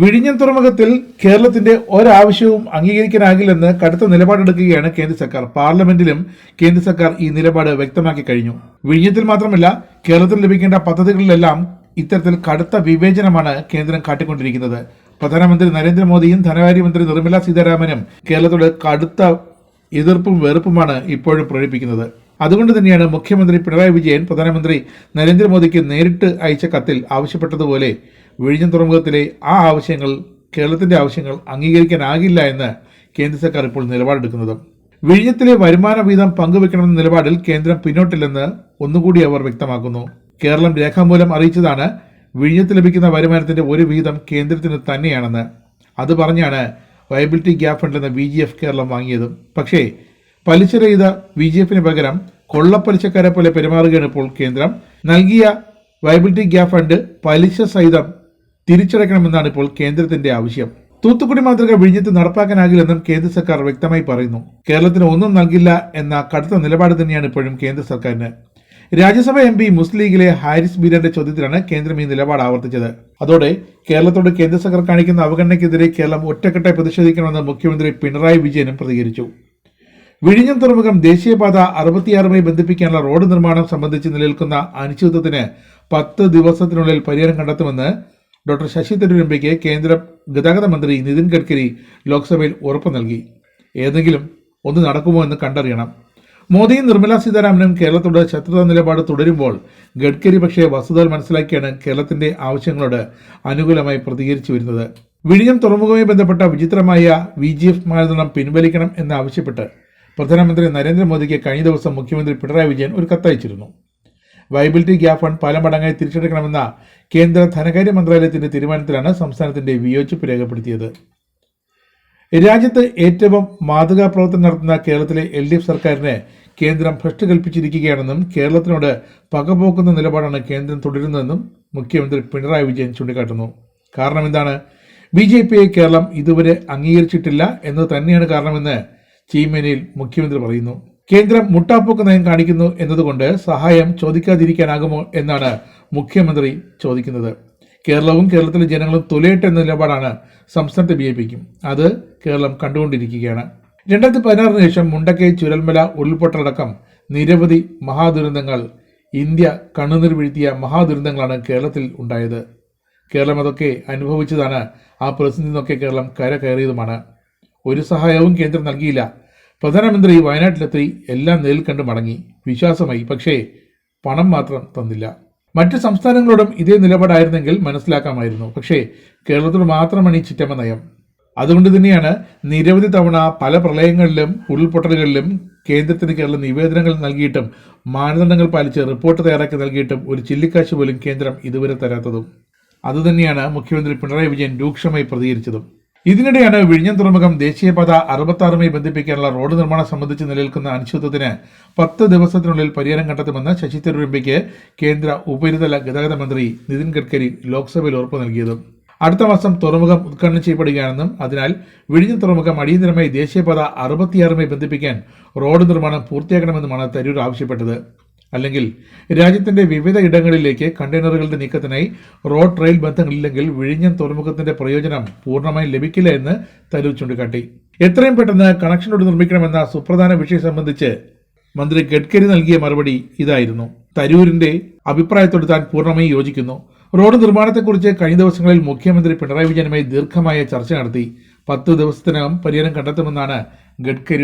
വിഴിഞ്ഞം തുറമുഖത്തിൽ കേരളത്തിന്റെ ഒരാവശ്യവും അംഗീകരിക്കാനാകില്ലെന്ന് കടുത്ത നിലപാടെടുക്കുകയാണ് കേന്ദ്ര സർക്കാർ. പാർലമെന്റിലും കേന്ദ്ര സർക്കാർ ഈ നിലപാട് വ്യക്തമാക്കി കഴിഞ്ഞു. വിഴിഞ്ഞത്തിൽ മാത്രമല്ല കേരളത്തിൽ ലഭിക്കേണ്ട പദ്ധതികളിലെല്ലാം ഇത്തരത്തിൽ കടുത്ത വിവേചനമാണ് കേന്ദ്രം കാട്ടിക്കൊണ്ടിരിക്കുന്നത്. പ്രധാനമന്ത്രി നരേന്ദ്രമോദിയും ധനകാര്യമന്ത്രി നിർമ്മല സീതാരാമനും കേരളത്തോട് കടുത്ത എതിർപ്പും വെറുപ്പുമാണ് ഇപ്പോഴും പ്രകടിപ്പിക്കുന്നത്. അതുകൊണ്ട് തന്നെയാണ് മുഖ്യമന്ത്രി പിണറായി വിജയൻ പ്രധാനമന്ത്രി നരേന്ദ്രമോദിക്ക് നേരിട്ട് അയച്ച കത്തിൽ ആവശ്യപ്പെട്ടതുപോലെ വിഴിഞ്ഞം തുറമുഖത്തിലെ ആ ആവശ്യങ്ങൾ കേരളത്തിന്റെ ആവശ്യങ്ങൾ അംഗീകരിക്കാനാകില്ല എന്ന് കേന്ദ്ര സർക്കാർ ഇപ്പോൾ നിലപാടെടുക്കുന്നത്. വിഴിഞ്ഞത്തിലെ വരുമാന വീതം പങ്കുവെക്കണമെന്ന നിലപാടിൽ കേന്ദ്രം പിന്നോട്ടില്ലെന്ന് ഒന്നുകൂടി അവർ വ്യക്തമാക്കുന്നു. കേരളം രേഖാമൂലം അറിയിച്ചതാണ് വിഴിഞ്ഞത്ത് ലഭിക്കുന്ന വരുമാനത്തിന്റെ ഒരു വീതം കേന്ദ്രത്തിന് തന്നെയാണെന്ന്. അത് പറഞ്ഞാണ് വയബിലിറ്റി ഗ്യാപ് ഫണ്ട് എന്ന വി ജി എഫ് കേരളം വാങ്ങിയത്. പക്ഷേ പലിശ രഹിത വി ജി എഫിന് പകരം കൊള്ളപ്പലിശക്കാരെ പോലെ പെരുമാറുകയാണ് ഇപ്പോൾ കേന്ദ്രം. നൽകിയ വയബിലിറ്റി ഗ്യാപ് ഫണ്ട് പലിശ സഹിതം തിരിച്ചടയ്ക്കണമെന്നാണ് ഇപ്പോൾ കേന്ദ്രത്തിന്റെ ആവശ്യം. തൂത്തുക്കുടി മാതൃക വിഴിഞ്ഞത്ത് നടപ്പാക്കാനാകില്ലെന്നും കേന്ദ്ര സർക്കാർ വ്യക്തമായി പറയുന്നു. കേരളത്തിന് ഒന്നും നൽകില്ല എന്ന കടുത്ത നിലപാട് തന്നെയാണ് ഇപ്പോഴും കേന്ദ്ര സർക്കാരിന്. രാജ്യസഭ എം പി മുസ്ലിം ലീഗിലെ ഹാരിസ് ബീരന്റെ ചോദ്യത്തിലാണ് കേന്ദ്രം ഈ നിലപാട് ആവർത്തിച്ചത്. അതോടെ കേരളത്തോട് കേന്ദ്ര സർക്കാർ കാണിക്കുന്ന അവഗണനയ്ക്കെതിരെ കേരളം ഒറ്റക്കെട്ടായി പ്രതിഷേധിക്കണമെന്ന് മുഖ്യമന്ത്രി പിണറായി വിജയനും പ്രതികരിച്ചു. വിഴിഞ്ഞം തുറമുഖം ദേശീയപാത അറുപത്തിയാറുമായി ബന്ധിപ്പിക്കാനുള്ള റോഡ് നിർമ്മാണം സംബന്ധിച്ച് നിലനിൽക്കുന്ന അനിശ്ചിതത്വത്തിന് പത്ത് ദിവസത്തിനുള്ളിൽ പരിഹാരം കണ്ടെത്തുമെന്ന് ഡോക്ടർ ശശി പിക്ക് കേന്ദ്ര ഗതാഗത മന്ത്രി നിതിൻ ഗഡ്കരി ലോക്സഭയിൽ ഉറപ്പ് നൽകി. ഏതെങ്കിലും ഒന്ന് നടക്കുമോ എന്ന് കണ്ടറിയണം. മോദിയും നിർമ്മലാ സീതാരാമനും കേരളത്തോട് ശത്രുതാ നിലപാട് തുടരുമ്പോൾ ഗഡ്കരി പക്ഷേ വസ്തുതകൾ മനസ്സിലാക്കിയാണ് കേരളത്തിന്റെ ആവശ്യങ്ങളോട് അനുകൂലമായി പ്രതികരിച്ചു വരുന്നത്. വിഴിഞ്ഞം തുറമുഖവുമായി ബന്ധപ്പെട്ട വിചിത്രമായ വി ജി എഫ് മാനദണ്ഡം പിൻവലിക്കണം എന്നാവശ്യപ്പെട്ട് പ്രധാനമന്ത്രി നരേന്ദ്രമോദിക്ക് കഴിഞ്ഞ ദിവസം മുഖ്യമന്ത്രി പിണറായി വിജയൻ ഒരു കത്തയച്ചിരുന്നു. വയബിലിറ്റി ഗ്യാപ്പ് ഫണ്ട് പല മടങ്ങായി തിരിച്ചെടുക്കണമെന്ന കേന്ദ്ര ധനകാര്യ മന്ത്രാലയത്തിന്റെ തീരുമാനത്തിലാണ് സംസ്ഥാനത്തിന്റെ വിയോജിപ്പ് രേഖപ്പെടുത്തിയത്. രാജ്യത്ത് ഏറ്റവും മാതൃകാ പ്രവർത്തനം നടത്തുന്ന കേരളത്തിലെ എൽ ഡി എഫ് സർക്കാരിന് കേന്ദ്രം ഭ്രഷ്ട് കൽപ്പിച്ചിരിക്കുകയാണെന്നും കേരളത്തിനോട് പകപോക്കുന്ന നിലപാടാണ് കേന്ദ്രം തുടരുന്നതെന്നും മുഖ്യമന്ത്രി പിണറായി വിജയൻ ചൂണ്ടിക്കാട്ടുന്നു. കാരണം എന്താണ്? ബി ജെ പിയെ കേരളം ഇതുവരെ അംഗീകരിച്ചിട്ടില്ല എന്നത് തന്നെയാണ് കാരണമെന്ന് ചീമേനയിൽ മുഖ്യമന്ത്രി പറയുന്നു. കേന്ദ്രം മുട്ടാപ്പൊക്ക് നയം കാണിക്കുന്നു എന്നതുകൊണ്ട് സഹായം ചോദിക്കാതിരിക്കാനാകുമോ എന്നാണ് മുഖ്യമന്ത്രി ചോദിക്കുന്നത്. കേരളവും കേരളത്തിലെ ജനങ്ങളും തുലയട്ടെ എന്ന നിലപാടാണ് സംസ്ഥാനത്തെ ബി ജെ പിക്കും. അത് കേരളം കണ്ടുകൊണ്ടിരിക്കുകയാണ്. രണ്ടായിരത്തി പതിനാറിന് ശേഷം മുണ്ടക്കൈ ചുരൽമല ഉരുൾപൊട്ടലടക്കം നിരവധി മഹാദുരന്തങ്ങൾ ഇന്ത്യ കണ്ണുനീർ വീഴ്ത്തിയ മഹാദുരന്തങ്ങളാണ് കേരളത്തിൽ ഉണ്ടായത്. കേരളം അതൊക്കെ അനുഭവിച്ചതാണ്. ആ പ്രതിസന്ധി നിന്നൊക്കെ കേരളം കര കയറിയതുമാണ്. ഒരു സഹായവും കേന്ദ്രം നൽകിയില്ല. പ്രധാനമന്ത്രി വയനാട്ടിലെത്തി എല്ലാം നേരിൽ മടങ്ങി. വിശ്വാസമായി. പക്ഷേ പണം മാത്രം തന്നില്ല. മറ്റ് സംസ്ഥാനങ്ങളോടും ഇതേ നിലപാടായിരുന്നെങ്കിൽ മനസ്സിലാക്കാമായിരുന്നു. പക്ഷേ കേരളത്തോട് മാത്രമാണ് ഈ ചിറ്റമ്മ നയം. അതുകൊണ്ട് തന്നെയാണ് നിരവധി തവണ പല പ്രളയങ്ങളിലും ഉരുൾപൊട്ടലുകളിലും കേന്ദ്രത്തിന് കേരളം നിവേദനങ്ങൾ നൽകിയിട്ടും മാനദണ്ഡങ്ങൾ പാലിച്ച് റിപ്പോർട്ട് തയ്യാറാക്കി നൽകിയിട്ടും ഒരു ചില്ലിക്കാശ് പോലും കേന്ദ്രം ഇതുവരെ തരാത്തതും. അതുതന്നെയാണ് മുഖ്യമന്ത്രി പിണറായി വിജയൻ രൂക്ഷമായി പ്രതികരിച്ചതും. ഇതിനിടെയാണ് വിഴിഞ്ഞം തുറമുഖം ദേശീയപാത അറുപത്താറുമായി ബന്ധിപ്പിക്കാനുള്ള റോഡ് നിർമ്മാണം സംബന്ധിച്ച് നിലനിൽക്കുന്ന അനിശ്ചിതത്വത്തിന് പത്ത് ദിവസത്തിനുള്ളിൽ പരിഹാരം കണ്ടെത്തുമെന്ന് ശശി തരൂർ എംപിക്ക് കേന്ദ്ര ഉപരിതല ഗതാഗത മന്ത്രി നിതിൻ ഗഡ്കരി ലോക്സഭയിൽ ഉറപ്പ് നൽകിയതും. അടുത്ത മാസം തുറമുഖം ഉദ്ഘാടനം ചെയ്യപ്പെടുകയാണെന്നും അതിനാൽ വിഴിഞ്ഞം തുറമുഖം അടിയന്തരമായി ദേശീയപാത അറുപത്തിയാറുമായി ബന്ധിപ്പിക്കാൻ റോഡ് നിർമ്മാണം പൂർത്തിയാക്കണമെന്നുമാണ് തരൂർ ആവശ്യപ്പെട്ടത്. അല്ലെങ്കിൽ രാജ്യത്തിന്റെ വിവിധ ഇടങ്ങളിലേക്ക് കണ്ടെയ്നറുകളുടെ നീക്കത്തിനായി റോഡ് റെയിൽ ബന്ധങ്ങളില്ലെങ്കിൽ വിഴിഞ്ഞം തുറമുഖത്തിന്റെ പ്രയോജനം പൂർണമായും ലഭിക്കില്ല എന്ന് തരൂർ ചൂണ്ടിക്കാട്ടി. എത്രയും പെട്ടെന്ന് കണക്ഷൻ റോഡ് നിർമ്മിക്കണമെന്ന സുപ്രധാന വിഷയം സംബന്ധിച്ച് മന്ത്രി ഗഡ്കരി നൽകിയ മറുപടി ഇതായിരുന്നു. തരൂരിന്റെ അഭിപ്രായത്തോട് താൻ പൂർണമായി യോജിക്കുന്നു. റോഡ് നിർമ്മാണത്തെക്കുറിച്ച് കഴിഞ്ഞ ദിവസങ്ങളിൽ മുഖ്യമന്ത്രി പിണറായി വിജയനുമായി ദീർഘമായ ചർച്ച നടത്തി. പത്ത് ദിവസത്തിനകം പരിഹാരം കണ്ടെത്തുമെന്നാണ് ഗഡ്കരിയുടെ